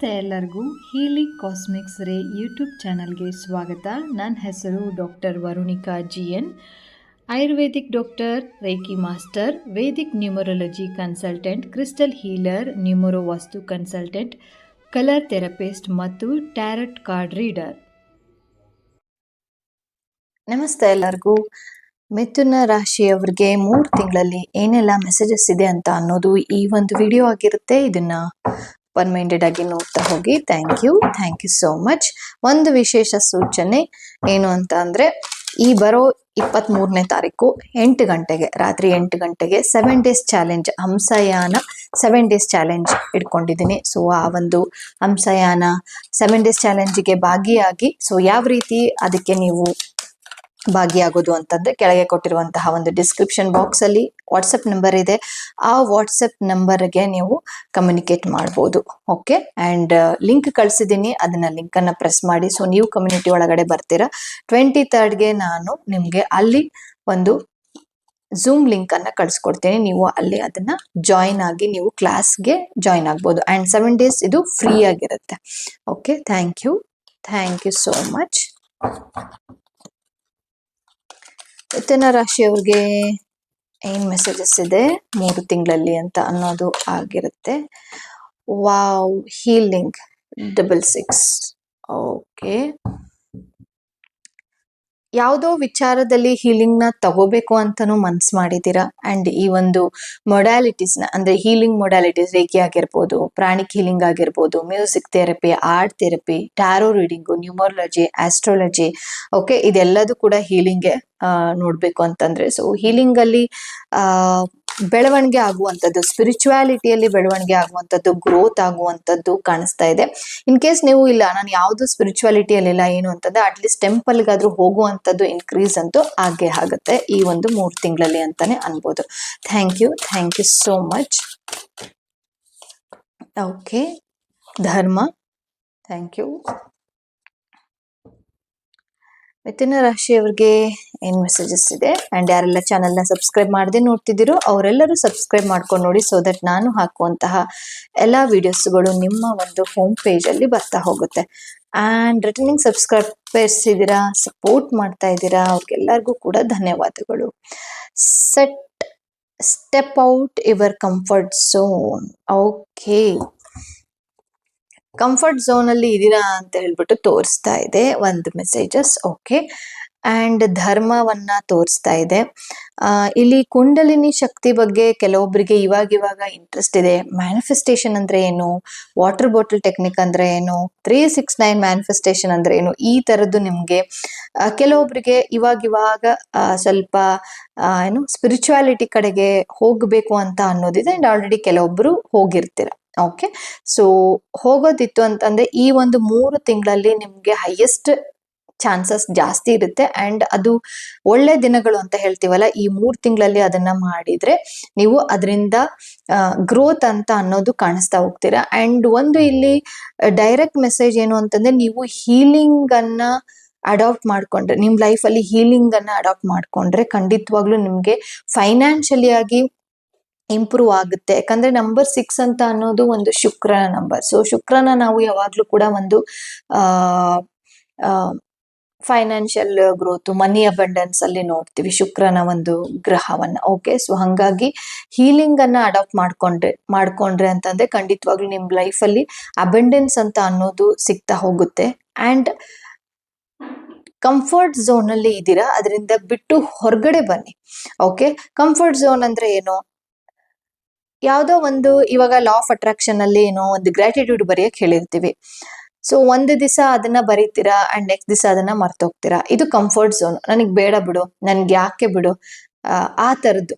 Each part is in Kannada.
ನಮಸ್ತೆ ಎಲ್ಲರಿಗೂ ಹೀಲಿ ಕಾಸ್ಮಿಕ್ಸ್ ರೇ ಯೂಟ್ಯೂಬ್ ಚಾನಲ್ಗೆ ಸ್ವಾಗತ. ನನ್ನ ಹೆಸರು doctor Varunika G N ayurvedic doctor reiki master, Vedic numerology consultant, crystal healer numero vastu consultant, colour therapist ಮತ್ತು ಟ್ಯಾರಟ್ ಕಾರ್ಡ್ ರೀಡರ್. ನಮಸ್ತೆ ಎಲ್ಲರಿಗೂ. ಮಿಥುನ ರಾಶಿಯವ್ರಿಗೆ ಮೂರು ತಿಂಗಳಲ್ಲಿ ಏನೆಲ್ಲ ಮೆಸೇಜಸ್ ಇದೆ ಅಂತ ಅನ್ನೋದು ಈ ಒಂದು ವಿಡಿಯೋ ಆಗಿರುತ್ತೆ. ಇದನ್ನ ಒನ್ ಮೈಂಡೆಡ್ ಆಗಿ ನೋಡ್ತಾ ಹೋಗಿ. Thank you thank you so much ಒಂದು ವಿಶೇಷ ಸೂಚನೆ ಏನು ಅಂತ ಅಂದ್ರೆ, ಈ ಬರೋ ಇಪ್ಪತ್ತ್ ಮೂರನೇ ತಾರೀಕು ಎಂಟು ಗಂಟೆಗೆ, ರಾತ್ರಿ ಎಂಟು ಗಂಟೆಗೆ seven days challenge Hamsayana seven days challenge ಇಟ್ಕೊಂಡಿದ್ದೀನಿ. ಸೊ ಆ ಒಂದು ಹಂಸಯಾನ ಸೆವೆನ್ ಡೇಸ್ ಚಾಲೆಂಜಿಗೆ ಭಾಗಿಯಾಗಿ ಸೊ ಯಾವ ರೀತಿ ಅದಕ್ಕೆ ನೀವು ಭಾಗಿಯಾಗೋದು ಅಂತಂದ್ರೆ ಕೆಳಗೆ ಕೊಟ್ಟಿರುವಂತಹ ಒಂದು ಡಿಸ್ಕ್ರಿಪ್ಷನ್ ಬಾಕ್ಸ್ ಅಲ್ಲಿ ವಾಟ್ಸಪ್ ನಂಬರ್ ಇದೆ. ಆ ವಾಟ್ಸಪ್ ನಂಬರ್ಗೆ ನೀವು ಕಮ್ಯುನಿಕೇಟ್ ಮಾಡ್ಬೋದು. ಓಕೆ ಅಂಡ್ ಲಿಂಕ್ ಕಳ್ಸಿದ್ದೀನಿ. ಅದನ್ನ ಲಿಂಕ್ ಅನ್ನ ಪ್ರೆಸ್ ಮಾಡಿ. ಸೊ ನೀವು ಕಮ್ಯುನಿಟಿ ಒಳಗಡೆ ಬರ್ತೀರಾ. ಟ್ವೆಂಟಿ ಥರ್ಡ್ಗೆ ನಾನು ನಿಮ್ಗೆ ಅಲ್ಲಿ ಒಂದು ಝೂಮ್ ಲಿಂಕ್ ಅನ್ನ ಕಳ್ಸಿಕೊಡ್ತೀನಿ. ನೀವು ಅಲ್ಲಿ ಅದನ್ನ ಜಾಯಿನ್ ಆಗಿ ನೀವು ಕ್ಲಾಸ್ಗೆ ಜಾಯಿನ್ ಆಗ್ಬೋದು. ಅಂಡ್ ಸೆವೆನ್ ಡೇಸ್ ಇದು ಫ್ರೀ ಆಗಿರುತ್ತೆ. Okay thank you thank you so much ಮಿಥುನ ರಾಶಿಯವ್ರಿಗೆ ಏನ್ ಮೆಸೇಜಸ್ ಇದೆ ಮೂರು ತಿಂಗಳಲ್ಲಿ ಅಂತ ಅನ್ನೋದು ಆಗಿರುತ್ತೆ. Wow healing double six okay ಯಾವುದೋ ವಿಚಾರದಲ್ಲಿ ಹೀಲಿಂಗ್ನ ತಗೋಬೇಕು ಅಂತಾನು ಮನ್ಸು ಮಾಡಿದ್ದೀರಾ? ಅಂಡ್ ಈ ಒಂದು ಮೊಡಾಲಿಟೀಸ್ನ, ಅಂದ್ರೆ ಹೀಲಿಂಗ್ ಮೊಡಾಲಿಟೀಸ್ ರೇಖಿ ಆಗಿರ್ಬೋದು ಪ್ರಾಣಿಕ್ ಹೀಲಿಂಗ್ ಆಗಿರ್ಬೋದು music therapy art therapy tarot reading numerology astrology okay ಇದೆಲ್ಲದೂ ಕೂಡ ಹೀಲಿಂಗ್ಗೆ ನೋಡ್ಬೇಕು ಅಂತಂದ್ರೆ. ಸೊ ಹೀಲಿಂಗ್ ಅಲ್ಲಿ, ಆ ಬೆಳವಣಿಗೆ ಆಗುವಂಥದ್ದು ಸ್ಪಿರಿಚುವಾಲಿಟಿಯಲ್ಲಿ ಬೆಳವಣಿಗೆ ಆಗುವಂಥದ್ದು ಗ್ರೋತ್ ಆಗುವಂಥದ್ದು ಕಾಣಿಸ್ತಾ ಇದೆ. ಇನ್ ಕೇಸ್ ನೀವು ಇಲ್ಲ, ನಾನು ಯಾವುದು ಸ್ಪಿರಿಚುವಾಲಿಟಿಯಲ್ಲಿ ಇಲ್ಲ ಏನು ಅಂತಂದ್ರೆ ಅಟ್ಲೀಸ್ಟ್ ಟೆಂಪಲ್ಗಾದ್ರೂ ಹೋಗುವಂಥದ್ದು ಇನ್ಕ್ರೀಸ್ ಅಂತೂ ಆಗೇ ಆಗುತ್ತೆ ಈ ಒಂದು ಮೂರು ತಿಂಗಳಲ್ಲಿ ಅಂತಾನೆ ಅನ್ಬೋದು. Thank you thank you so much okay ಧರ್ಮ. ಥ್ಯಾಂಕ್ ಯು ಮಿಥುನ ರಾಶಿಯವರಿಗೆ ಏನ್ ಮೆಸೇಜಸ್ ಇದೆ? ಅಂಡ್ ಯಾರೆಲ್ಲ ಚಾನೆಲ್ನ ಸಬ್ಸ್ಕ್ರೈಬ್ ಮಾಡದೆ ನೋಡ್ತಿದ್ದೀರೋ ಅವರೆಲ್ಲರೂ ಸಬ್ಸ್ಕ್ರೈಬ್ ಮಾಡ್ಕೊಂಡು ನೋಡಿ ಸೊ ದಟ್ ನಾನು ಹಾಕುವಂತಹ ಎಲ್ಲಾ ವಿಡಿಯೋಸ್ಗಳು ನಿಮ್ಮ ಒಂದು ಹೋಮ್ ಅಲ್ಲಿ ಬರ್ತಾ ಹೋಗುತ್ತೆ. ಅಂಡ್ ರಿಟರ್ನಿಂಗ್ ಸಬ್ಸ್ಕ್ರೈಬರ್ಸ್ ಇದ್ದೀರಾ ಸಪೋರ್ಟ್ ಮಾಡ್ತಾ ಇದ್ದೀರಾ, ಅವ್ರಿಗೆಲ್ಲರಿಗೂ ಕೂಡ ಧನ್ಯವಾದಗಳು. Set step out your comfort zone okay comfort zone ಅಲ್ಲಿ ಇದೀರಾ ಅಂತ ಹೇಳ್ಬಿಟ್ಟು ತೋರಿಸ್ತಾ ಇದೆ. ಒಂದು ಮೆಸೇಜಸ್ ಓಕೆ ಅಂಡ್ ಧರ್ಮವನ್ನ ತೋರಿಸ್ತಾ ಇದೆ. ಇಲ್ಲಿ ಕುಂಡಲಿನಿ ಶಕ್ತಿ ಬಗ್ಗೆ ಕೆಲವೊಬ್ಬರಿಗೆ ಇವಾಗ ಇವಾಗ ಇಂಟ್ರೆಸ್ಟ್ ಇದೆ. ಮ್ಯಾನಿಫೆಸ್ಟೇಷನ್ ಅಂದ್ರೆ ಏನು? ವಾಟರ್ ಬಾಟಲ್ ಟೆಕ್ನಿಕ್ ಅಂದ್ರೆ ಏನು? ತ್ರೀ ಸಿಕ್ಸ್ ನೈನ್ ಮ್ಯಾನಿಫೆಸ್ಟೇಷನ್ ಅಂದ್ರೆ ಏನು? ಈ ತರದ್ದು ನಿಮ್ಗೆ ಕೆಲವೊಬ್ರಿಗೆ ಇವಾಗ ಇವಾಗ ಸ್ವಲ್ಪ ಏನು ಸ್ಪಿರಿಚುವಾಲಿಟಿ ಕಡೆಗೆ ಹೋಗ್ಬೇಕು ಅಂತ ಅನ್ನೋದಿದೆ. ಅಂಡ್ ಆಲ್ರೆಡಿ ಕೆಲವೊಬ್ರು ಹೋಗಿರ್ತೀರ. ಓಕೆ ಸೊ ಹೋಗೋದಿತ್ತು ಅಂತಂದ್ರೆ ಈ ಒಂದು ಮೂರು ತಿಂಗಳಲ್ಲಿ ನಿಮ್ಗೆ ಹೈಯೆಸ್ಟ್ ಚಾನ್ಸಸ್ ಜಾಸ್ತಿ ಇರುತ್ತೆ. ಅಂಡ್ ಅದು ಒಳ್ಳೆ ದಿನಗಳು ಅಂತ ಹೇಳ್ತೀವಲ್ಲ, ಈ ಮೂರು ತಿಂಗಳಲ್ಲಿ ಅದನ್ನ ಮಾಡಿದ್ರೆ ನೀವು ಅದರಿಂದ ಗ್ರೋತ್ ಅಂತ ಅನ್ನೋದು ಕಾಣಿಸ್ತಾ ಹೋಗ್ತೀರಾ. ಅಂಡ್ ಒಂದು ಇಲ್ಲಿ ಡೈರೆಕ್ಟ್ ಮೆಸೇಜ್ ಏನು ಅಂತಂದ್ರೆ ನೀವು ಹೀಲಿಂಗ್ ಅನ್ನ ಅಡಾಪ್ಟ್ ಮಾಡ್ಕೊಂಡ್ರೆ, ನಿಮ್ ಲೈಫ್ ಅಲ್ಲಿ ಹೀಲಿಂಗ್ ಅನ್ನ ಅಡಾಪ್ಟ್ ಮಾಡ್ಕೊಂಡ್ರೆ ಖಂಡಿತವಾಗ್ಲೂ ನಿಮ್ಗೆ ಫೈನಾನ್ಷಿಯಲಿ ಆಗಿ ಇಂಪ್ರೂವ್ ಆಗುತ್ತೆ. ಯಾಕಂದ್ರೆ ನಂಬರ್ ಸಿಕ್ಸ್ ಅಂತ ಅನ್ನೋದು ಒಂದು ಶುಕ್ರನ ನಂಬರ್. ಸೊ ಶುಕ್ರನ ನಾವು ಯಾವಾಗ್ಲೂ ಕೂಡ ಒಂದು ಫೈನಾನ್ಷಿಯಲ್ ಗ್ರೋತ್ ಮನಿ ಅಬಂಡೆನ್ಸ್ ಅಲ್ಲಿ ನೋಡ್ತೀವಿ ಶುಕ್ರನ ಒಂದು ಗ್ರಹವನ್ನ. ಓಕೆ ಸೊ ಹಂಗಾಗಿ ಹೀಲಿಂಗ್ ಅನ್ನ ಅಡಾಪ್ಟ್ ಮಾಡ್ಕೊಂಡ್ರೆ ಮಾಡ್ಕೊಂಡ್ರೆ ಅಂತಂದ್ರೆ ಖಂಡಿತವಾಗ್ಲೂ ನಿಮ್ ಲೈಫ್ ಅಲ್ಲಿ ಅಬೆಂಡೆನ್ಸ್ ಅಂತ ಅನ್ನೋದು ಸಿಗ್ತಾ ಹೋಗುತ್ತೆ. ಅಂಡ್ ಕಂಫರ್ಟ್ ಝೋನ್ ಅಲ್ಲಿ ಇದ್ದೀರಾ, ಅದರಿಂದ ಬಿಟ್ಟು ಹೊರಗಡೆ ಬನ್ನಿ. ಓಕೆ ಕಂಫರ್ಟ್ ಝೋನ್ ಅಂದ್ರೆ ಏನು? ಯಾವ್ದೋ ಒಂದು ಇವಾಗ ಲಾ ಆಫ್ ಅಟ್ರಾಕ್ಷನ್ ಅಲ್ಲಿ ಏನೋ ಒಂದು ಗ್ರಾಟಿಟ್ಯೂಡ್ ಬರೆಯಕ್ ಹೇಳಿರ್ತೀವಿ. ಸೊ ಒಂದು ದಿವಸ ಅದನ್ನ ಬರೀತೀರಾ ಅಂಡ್ ನೆಕ್ಸ್ಟ್ ದಿವಸ ಅದನ್ನ ಮರ್ತೋಗ್ತೀರಾ? ಇದು ಕಂಫರ್ಟ್ ಝೋನ್ ನನಗೆ ಬೇಡ ಬಿಡು. ನನ್ಗೆ ಯಾಕೆ ಬಿಡು? ಆ, ತರದ್ದು.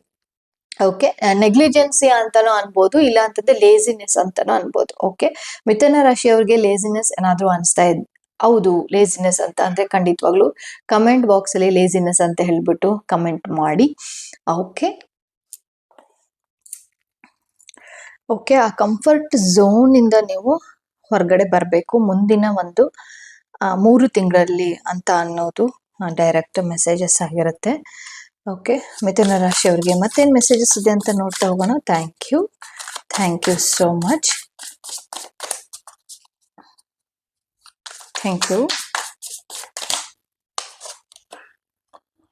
ಓಕೆ ನೆಗ್ಲಿಜೆನ್ಸಿ ಅಂತಾನೂ ಅನ್ಬೋದು ಇಲ್ಲ ಅಂತಂದ್ರೆ ಲೇಸಿನೆಸ್ ಅಂತಾನೂ ಅನ್ಬೋದು. ಓಕೆ ಮಿಥುನ ರಾಶಿಯವ್ರಿಗೆ ಲೇಸಿನೆಸ್ ಏನಾದ್ರು ಅನಿಸ್ತಾ ಇದ್ ಹೌದು ಲೇಸಿನೆಸ್ ಅಂತ ಅಂದ್ರೆ ಖಂಡಿತವಾಗ್ಲು ಕಮೆಂಟ್ ಬಾಕ್ಸ್ ಅಲ್ಲಿ ಲೇಸಿನೆಸ್ ಅಂತ ಹೇಳ್ಬಿಟ್ಟು ಕಮೆಂಟ್ ಮಾಡಿ. ಓಕೆ ಓಕೆ ಆ ಕಂಫರ್ಟ್ ಝೋನ್ ಇಂದ ನೀವು ಹೊರಗಡೆ ಬರಬೇಕು. ಮುಂದಿನ ಒಂದು ಮೂರು ತಿಂಗಳಲ್ಲಿ ಅಂತ ಅನ್ನೋದು ಡೈರೆಕ್ಟ್ ಮೆಸೇಜಸ್ ಆಗಿರುತ್ತೆ. ಓಕೆ ಮಿಥುನ ರಾಶಿಯವ್ರಿಗೆ ಮತ್ತೇನು ಮೆಸೇಜಸ್ ಇದೆ ಅಂತ ನೋಡ್ತಾ ಹೋಗೋಣ. Thank you thank you so much thank you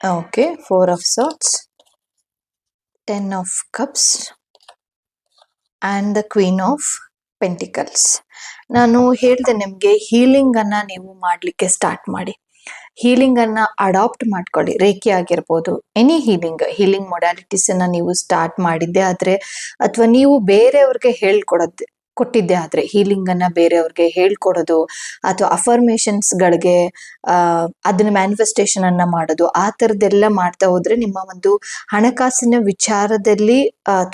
okay four of swords ten of cups and the queen of pentacles ನಾನು ಹೇಳಿದೆ ನಿಮಗೆ ಹೀಲಿಂಗನ್ನು ನೀವು ಮಾಡಲಿಕ್ಕೆ ಸ್ಟಾರ್ಟ್ ಮಾಡಿ. ಹೀಲಿಂಗನ್ನು ಅಡಾಪ್ಟ್ ಮಾಡ್ಕೊಳ್ಳಿ. ರೇಖೆ ಆಗಿರ್ಬೋದು ಎನಿ ಹೀಲಿಂಗ್ ಹೀಲಿಂಗ್ ಮೊಡಾಲಿಟೀಸನ್ನು ನೀವು ಸ್ಟಾರ್ಟ್ ಮಾಡಿದ್ದೆ ಆದರೆ, ಅಥವಾ ನೀವು ಬೇರೆಯವ್ರಿಗೆ ಹೇಳ್ಕೊಡೋದು ಕೊಟ್ಟಿದ್ದೆ, ಆದರೆ ಹೀಲಿಂಗನ್ನು ಬೇರೆಯವ್ರಿಗೆ ಹೇಳ್ಕೊಡೋದು ಅಥವಾ ಅಫರ್ಮೇಷನ್ಸ್ಗಳಿಗೆ ಅದನ್ನ ಮ್ಯಾನಿಫೆಸ್ಟೇಷನ್ ಅನ್ನ ಮಾಡೋದು, ಆ ಥರದ್ದೆಲ್ಲ ಮಾಡ್ತಾ ಹೋದ್ರೆ ನಿಮ್ಮ ಒಂದು ಹಣಕಾಸಿನ ವಿಚಾರದಲ್ಲಿ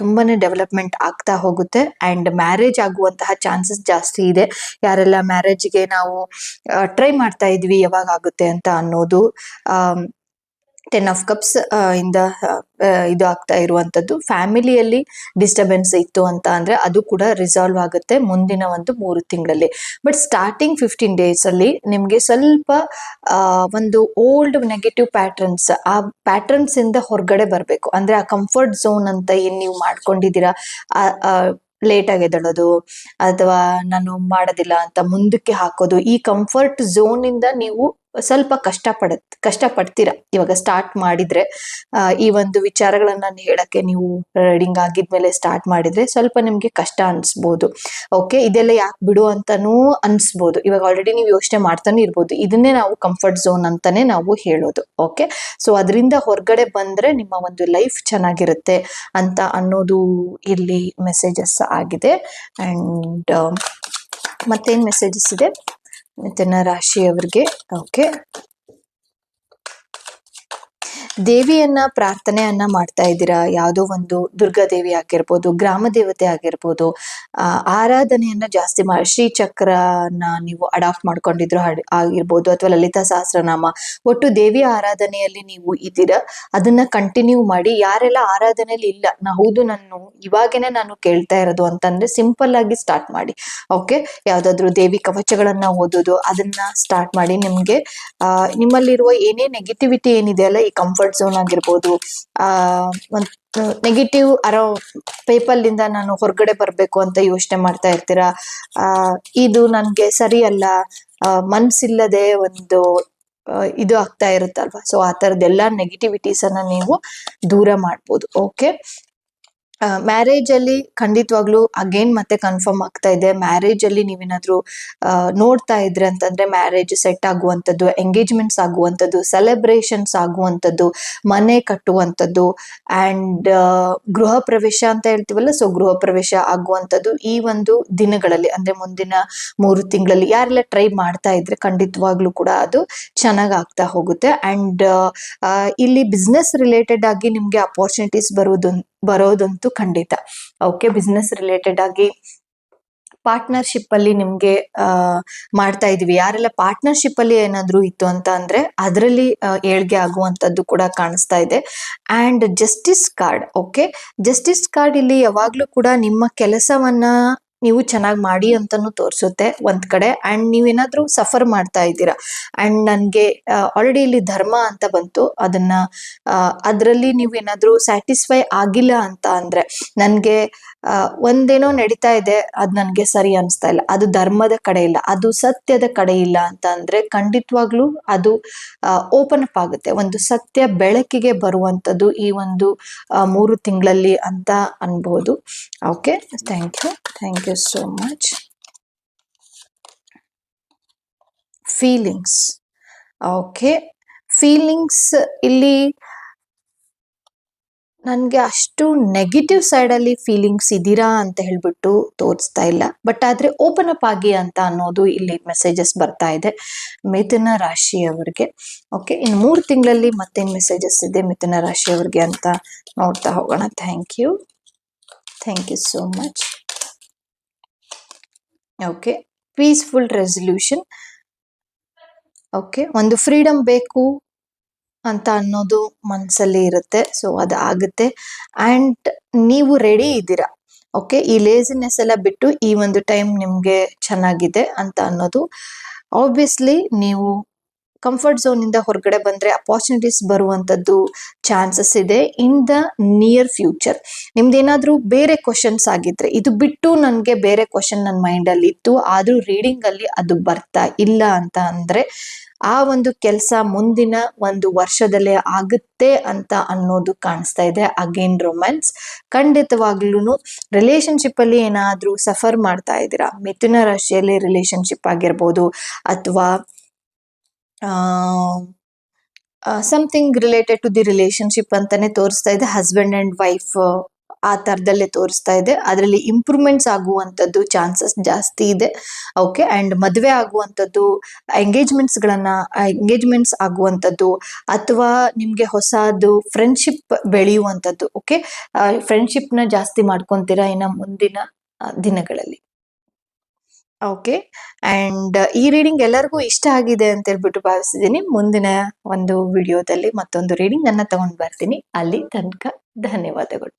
ತುಂಬಾನೇ ಡೆವಲಪ್ಮೆಂಟ್ ಆಗ್ತಾ ಹೋಗುತ್ತೆ ಅಂಡ್ ಮ್ಯಾರೇಜ್ ಆಗುವಂತಹ ಚಾನ್ಸಸ್ ಜಾಸ್ತಿ ಇದೆ. ಯಾರೆಲ್ಲ ಮ್ಯಾರೇಜ್ಗೆ ನಾವು ಟ್ರೈ ಮಾಡ್ತಾ ಇದ್ವಿ ಯಾವಾಗ ಆಗುತ್ತೆ ಅಂತ ಅನ್ನೋದು ಟೆನ್ ಆಫ್ ಕಪ್ಸ್ ಇಂದ ಇದು ಆಗ್ತಾ ಇರುವಂತದ್ದು. ಫ್ಯಾಮಿಲಿಯಲ್ಲಿ ಡಿಸ್ಟರ್ಬೆನ್ಸ್ ಇತ್ತು ಅಂತ ಅಂದರೆ ಅದು ಕೂಡ ರಿಸಾಲ್ವ್ ಆಗುತ್ತೆ ಮುಂದಿನ ಒಂದು ಮೂರು ತಿಂಗಳಲ್ಲಿ. ಬಟ್ ಸ್ಟಾರ್ಟಿಂಗ್ ಫಿಫ್ಟೀನ್ ಡೇಸ್ ಅಲ್ಲಿ ನಿಮ್ಗೆ ಸ್ವಲ್ಪ ಒಂದು ಓಲ್ಡ್ ನೆಗೆಟಿವ್ ಪ್ಯಾಟರ್ನ್ಸ್ ಆ ಪ್ಯಾಟರ್ನ್ಸ್ ಇಂದ ಹೊರಗಡೆ ಬರಬೇಕು. ಅಂದ್ರೆ ಆ ಕಂಫರ್ಟ್ ಝೋನ್ ಅಂತ ಏನು ನೀವು ಮಾಡ್ಕೊಂಡಿದ್ದೀರಾ? ಲೇಟ್ ಆಗಿ ಎದ್ದೇಳೋದು ಅಥವಾ ನಾನು ಮಾಡೋದಿಲ್ಲ ಅಂತ ಮುಂದಕ್ಕೆ ಹಾಕೋದು. ಈ ಕಂಫರ್ಟ್ ಝೋನಿಂದ ನೀವು ಸ್ವಲ್ಪ ಕಷ್ಟಪಡ ಪಡ ಕಷ್ಟ ಪಡ್ತೀರಾ ಇವಾಗ ಸ್ಟಾರ್ಟ್ ಮಾಡಿದ್ರೆ ಈ ಒಂದು ವಿಚಾರಗಳನ್ನ ಹೇಳಕ್ಕೆ ನೀವು ರೀಡಿಂಗ್ ಆಗಿದ್ಮೇಲೆ ಸ್ಟಾರ್ಟ್ ಮಾಡಿದ್ರೆ ಸ್ವಲ್ಪ ನಿಮ್ಗೆ ಕಷ್ಟ ಅನ್ಸ್ಬೋದು. ಓಕೆ ಇದೆಲ್ಲ ಯಾಕೆ ಬಿಡು ಅಂತಾನೂ ಅನ್ಸ್ಬೋದು. ಇವಾಗ ಆಲ್ರೆಡಿ ನೀವು ಯೋಚನೆ ಮಾಡ್ತಾನೆ ಇರ್ಬೋದು. ಇದನ್ನೇ ನಾವು ಕಂಫರ್ಟ್ ಝೋನ್ ಅಂತಾನೆ ನಾವು ಹೇಳೋದು. ಓಕೆ ಸೊ ಅದರಿಂದ ಹೊರಗಡೆ ಬಂದ್ರೆ ನಿಮ್ಮ ಒಂದು ಲೈಫ್ ಚೆನ್ನಾಗಿರುತ್ತೆ ಅಂತ ಅನ್ನೋದು ಇಲ್ಲಿ ಮೆಸೇಜಸ್ ಆಗಿದೆ. ಅಂಡ್ ಮತ್ತೇನು ಮೆಸೇಜಸ್ ಇದೆ? ಮಿಥುನ ರಾಶಿಯವರಿಗೆ. ಓಕೆ. ದೇವಿಯನ್ನ ಪ್ರಾರ್ಥನೆಯನ್ನ ಮಾಡ್ತಾ ಇದ್ದೀರಾ? ಯಾವುದೋ ಒಂದು ದುರ್ಗಾ ದೇವಿ ಆಗಿರ್ಬೋದು, ಗ್ರಾಮ ದೇವತೆ ಆಗಿರ್ಬೋದು ಆರಾಧನೆಯನ್ನ ಜಾಸ್ತಿ ಮಾಡಿ ಶ್ರೀಚಕ್ರನ ನೀವು ಅಡಾಪ್ಟ್ ಮಾಡ್ಕೊಂಡಿದ್ರು ಆಗಿರ್ಬೋದು ಅಥವಾ ಲಲಿತಾ ಸಹಸ್ರನಾಮ. ಒಟ್ಟು ದೇವಿಯ ಆರಾಧನೆಯಲ್ಲಿ ನೀವು ಇದ್ದೀರ? ಅದನ್ನ ಕಂಟಿನ್ಯೂ ಮಾಡಿ, ಯಾರೆಲ್ಲ ಆರಾಧನೆಯಲ್ಲಿ ಇಲ್ಲ, ನಾ ಹೌದು, ನಾನು ಇವಾಗೇನೆ ನಾನು ಕೇಳ್ತಾ ಇರೋದು ಅಂತಂದ್ರೆ ಸಿಂಪಲ್ ಆಗಿ ಸ್ಟಾರ್ಟ್ ಮಾಡಿ. ಓಕೆ ಯಾವ್ದಾದ್ರು ದೇವಿ ಕವಚಗಳನ್ನ ಓದೋದು, ಅದನ್ನ ಸ್ಟಾರ್ಟ್ ಮಾಡಿ ನಿಮ್ಗೆ ನಿಮ್ಮಲ್ಲಿರುವ ಏನೇ ನೆಗೆಟಿವಿಟಿ ಏನಿದೆ ಅಲ್ಲ, ಈ ಕಂಫರ್ಟ್ ಝೋನ್ ಆಗಿರ್ಬೋದು. ಆ, ಒಂದು ನೆಗೆಟಿವ್ ಅರೋ ಪೇಪಲ್ ಇಂದ ನಾನು ಹೊರಗಡೆ ಬರ್ಬೇಕು ಅಂತ ಯೋಚನೆ ಮಾಡ್ತಾ ಇರ್ತೀರಾ? ಆ, ಇದು ನನ್ಗೆ ಸರಿ ಅಲ್ಲ ಮನ್ಸಿಲ್ಲದೆ ಒಂದು ಇದು ಆಗ್ತಾ ಇರುತ್ತಲ್ವಾ? ಸೊ ಆ ಥರದ್ದೆಲ್ಲ ನೆಗೆಟಿವಿಟೀಸ್ ಅನ್ನ ನೀವು ದೂರ ಮಾಡ್ಬೋದು. ಓಕೆ ಮ್ಯಾರೇಜ್ ಅಲ್ಲಿ ಖಂಡಿತವಾಗ್ಲೂ ಅಗೇನ್ ಮತ್ತೆ ಕನ್ಫರ್ಮ್ ಆಗ್ತಾ ಇದೆ. ಮ್ಯಾರೇಜ್ ಅಲ್ಲಿ ನೀವೇನಾದ್ರೂ ನೋಡ್ತಾ ಇದ್ರೆ ಅಂತಂದ್ರೆ ಮ್ಯಾರೇಜ್ ಸೆಟ್ ಆಗುವಂಥದ್ದು ಎಂಗೇಜ್ಮೆಂಟ್ಸ್ ಆಗುವಂಥದ್ದು ಸೆಲೆಬ್ರೇಷನ್ಸ್ ಆಗುವಂಥದ್ದು, ಮನೆ ಕಟ್ಟುವಂಥದ್ದು ಅಂಡ್ ಗೃಹ ಪ್ರವೇಶ ಅಂತ ಹೇಳ್ತೀವಲ್ಲ ಸೊ ಗೃಹ ಪ್ರವೇಶ ಆಗುವಂಥದ್ದು ಈ ಒಂದು ದಿನಗಳಲ್ಲಿ, ಅಂದ್ರೆ ಮುಂದಿನ ಮೂರು ತಿಂಗಳಲ್ಲಿ ಯಾರೆಲ್ಲ ಟ್ರೈ ಮಾಡ್ತಾ ಇದ್ರೆ ಖಂಡಿತವಾಗ್ಲೂ ಕೂಡ ಅದು ಚೆನ್ನಾಗ್ ಆಗ್ತಾ ಹೋಗುತ್ತೆ. ಅಂಡ್ ಇಲ್ಲಿ ಬಿಸ್ನೆಸ್ ರಿಲೇಟೆಡ್ ಆಗಿ ನಿಮ್ಗೆ ಅಪರ್ಚುನಿಟೀಸ್ ಬರೋದು ಬರೋದಂತೂ ಖಂಡಿತ. ಓಕೆ ಬಿಸ್ನೆಸ್ ರಿಲೇಟೆಡ್ ಆಗಿ ಪಾರ್ಟ್ನರ್ಶಿಪ್ ಅಲ್ಲಿ ನಿಮ್ಗೆ ಮಾಡ್ತಾ ಇದೀವಿ ಯಾರೆಲ್ಲ ಪಾರ್ಟ್ನರ್ಶಿಪ್ ಅಲ್ಲಿ ಏನಾದ್ರು ಇತ್ತು ಅಂತ ಅಂದ್ರೆ ಅದರಲ್ಲಿ ಏಳ್ಗೆ ಆಗುವಂತದ್ದು ಕೂಡ ಕಾಣಿಸ್ತಾ ಇದೆ. And justice card okay? Justice card ಇಲ್ಲಿ ಯಾವಾಗ್ಲೂ ಕೂಡ ನಿಮ್ಮ ಕೆಲಸವನ್ನ ನೀವು ಚೆನ್ನಾಗಿ ಮಾಡಿ ಅಂತಾನು ತೋರಿಸುತ್ತೆ ಒಂದ್ ಕಡೆ. ಅಂಡ್ ನೀವೇನಾದ್ರೂ ಸಫರ್ ಮಾಡ್ತಾ ಇದ್ದೀರಾ. ಅಂಡ್ ನನಗೆ ಆಲ್ರೆಡಿ ಇಲ್ಲಿ ಧರ್ಮ ಅಂತ ಬಂತು. ಅದನ್ನ ಅದರಲ್ಲಿ ನೀವೇನಾದ್ರೂ ಸ್ಯಾಟಿಸ್ಫೈ ಆಗಿಲ್ಲ ಅಂತ ಅಂದ್ರೆ, ನನ್ಗೆ ಒಂದೇನೋ ನಡೀತಾ ಇದೆ, ಅದು ನನ್ಗೆ ಸರಿ ಅನಿಸ್ತಾ ಇಲ್ಲ. ಅದು ಧರ್ಮದ ಕಡೆ ಇಲ್ಲ. ಅದು ಸತ್ಯದ ಕಡೆ ಇಲ್ಲ ಅಂತ ಅಂದ್ರೆ, ಖಂಡಿತವಾಗ್ಲೂ ಅದು ಓಪನ್ ಅಪ್ ಆಗುತ್ತೆ. ಒಂದು ಸತ್ಯ ಬೆಳಕಿಗೆ ಬರುವಂತದ್ದು ಈ ಒಂದು ಮೂರು ತಿಂಗಳಲ್ಲಿ ಅಂತ ಅನ್ಬೋದು. Okay thank you thank you so much feelings okay feelings ಇಲ್ಲಿ ನನಗೆ ಅಷ್ಟು ನೆಗೆಟಿವ್ ಸೈಡಲ್ಲಿ ಫೀಲಿಂಗ್ಸ್ ಇದ್ದೀರಾ ಅಂತ ಹೇಳ್ಬಿಟ್ಟು ತೋರಿಸ್ತಾ ಇಲ್ಲ. ಬಟ್ ಆದರೆ ಓಪನ್ ಅಪ್ ಆಗಿ ಅಂತ ಅನ್ನೋದು ಇಲ್ಲಿ ಮೆಸೇಜಸ್ ಬರ್ತಾ ಇದೆ ಮಿಥುನ ರಾಶಿಯವರಿಗೆ. ಓಕೆ ಇನ್ನು ಮೂರು ತಿಂಗಳಲ್ಲಿ ಮತ್ತೇನು ಮೆಸೇಜಸ್ ಇದೆ ಮಿಥುನ ರಾಶಿಯವರಿಗೆ ಅಂತ ನೋಡ್ತಾ ಹೋಗೋಣ. Thank you thank you so much okay peaceful resolution okay ಒಂದು ಫ್ರೀಡಮ್ ಬೇಕು ಅಂತ ಅನ್ನೋದು ಮನಸ್ಸಲ್ಲಿ ಇರುತ್ತೆ. ಸೊ ಅದು ಆಗುತ್ತೆ. ಆ್ಯಂಡ್ ನೀವು ರೆಡಿ ಇದ್ದೀರಾ? ಓಕೆ ಈ ಲೇಸಿನೆಸ್ ಎಲ್ಲ ಬಿಟ್ಟು ಈ ಒಂದು ಟೈಮ್ ನಿಮಗೆ ಚೆನ್ನಾಗಿದೆ ಅಂತ ಅನ್ನೋದು. ಆಬ್ವಿಯಸ್ಲಿ ನೀವು ಕಂಫರ್ಟ್ ಝೋನ್ ಇಂದ ಹೊರಗಡೆ ಬಂದ್ರೆ ಅಪಾರ್ಚುನಿಟೀಸ್ ಬರುವಂತದ್ದು ಚಾನ್ಸಸ್ ಇದೆ ಇನ್ ದ ನಿಯರ್ ಫ್ಯೂಚರ್ ನಿಮ್ದೇನಾದ್ರೂ ಬೇರೆ ಕ್ವಶನ್ಸ್ ಆಗಿದ್ರೆ, ಇದು ಬಿಟ್ಟು ನನಗೆ ಬೇರೆ ಕ್ವಶನ್ ನನ್ನ ಮೈಂಡ್ ಅಲ್ಲಿ ಇತ್ತು, ಆದ್ರೂ ರೀಡಿಂಗ್ ಅಲ್ಲಿ ಅದು ಬರ್ತಾ ಇಲ್ಲ ಅಂತ ಅಂದ್ರೆ, ಆ ಒಂದು ಕೆಲಸ ಮುಂದಿನ ಒಂದು ವರ್ಷದಲ್ಲೇ ಆಗುತ್ತೆ ಅಂತ ಅನ್ನೋದು ಕಾಣಿಸ್ತಾ ಇದೆ. ಅಗೇನ್ ರೊಮ್ಯಾನ್ಸ್ ಖಂಡಿತವಾಗ್ಲೂ ರಿಲೇಶನ್ಶಿಪ್ ಅಲ್ಲಿ ಏನಾದ್ರೂ ಸಫರ್ ಮಾಡ್ತಾ ಇದ್ದೀರಾ? ಮಿಥುನ ರಾಶಿಯಲ್ಲಿ ರಿಲೇಶನ್ಶಿಪ್ ಆಗಿರ್ಬೋದು, ಅಥವಾ something related to the relationship ಅಂತಾನೆ ತೋರಿಸ್ತಾ ಇದೆ. ಹಸ್ಬೆಂಡ್ ಅಂಡ್ ವೈಫ್ ಆ ತರದಲ್ಲೇ ತೋರಿಸ್ತಾ ಇದೆ. ಅದರಲ್ಲಿ ಇಂಪ್ರೂವ್ಮೆಂಟ್ಸ್ ಆಗುವಂಥದ್ದು ಚಾನ್ಸಸ್ ಜಾಸ್ತಿ ಇದೆ. ಓಕೆ ಅಂಡ್ ಮದುವೆ ಆಗುವಂಥದ್ದು ಎಂಗೇಜ್ಮೆಂಟ್ಸ್ ಗಳನ್ನ ಎಂಗೇಜ್ಮೆಂಟ್ಸ್ ಆಗುವಂಥದ್ದು, ಅಥವಾ ನಿಮಗೆ ಹೊಸದು ಫ್ರೆಂಡ್ಶಿಪ್ ಬೆಳೆಯುವಂಥದ್ದು. ಓಕೆ ಫ್ರೆಂಡ್ಶಿಪ್ನ ಜಾಸ್ತಿ ಮಾಡ್ಕೊತೀರಾ ಇನ್ನು ಮುಂದಿನ ದಿನಗಳಲ್ಲಿ? ಓಕೆ ಅಂಡ್ ಈ ರೀಡಿಂಗ್ ಎಲ್ಲರಿಗೂ ಇಷ್ಟ ಆಗಿದೆ ಅಂತ ಹೇಳ್ಬಿಟ್ಟು ಭಾವಿಸಿದ್ದೀನಿ. ಮುಂದಿನ ಒಂದು ವಿಡಿಯೋದಲ್ಲಿ ಮತ್ತೊಂದು ರೀಡಿಂಗ್ ಅನ್ನ ತಗೊಂಡ್ ಬರ್ತೀನಿ. ಅಲ್ಲಿ ತನಕ ಧನ್ಯವಾದಗಳು.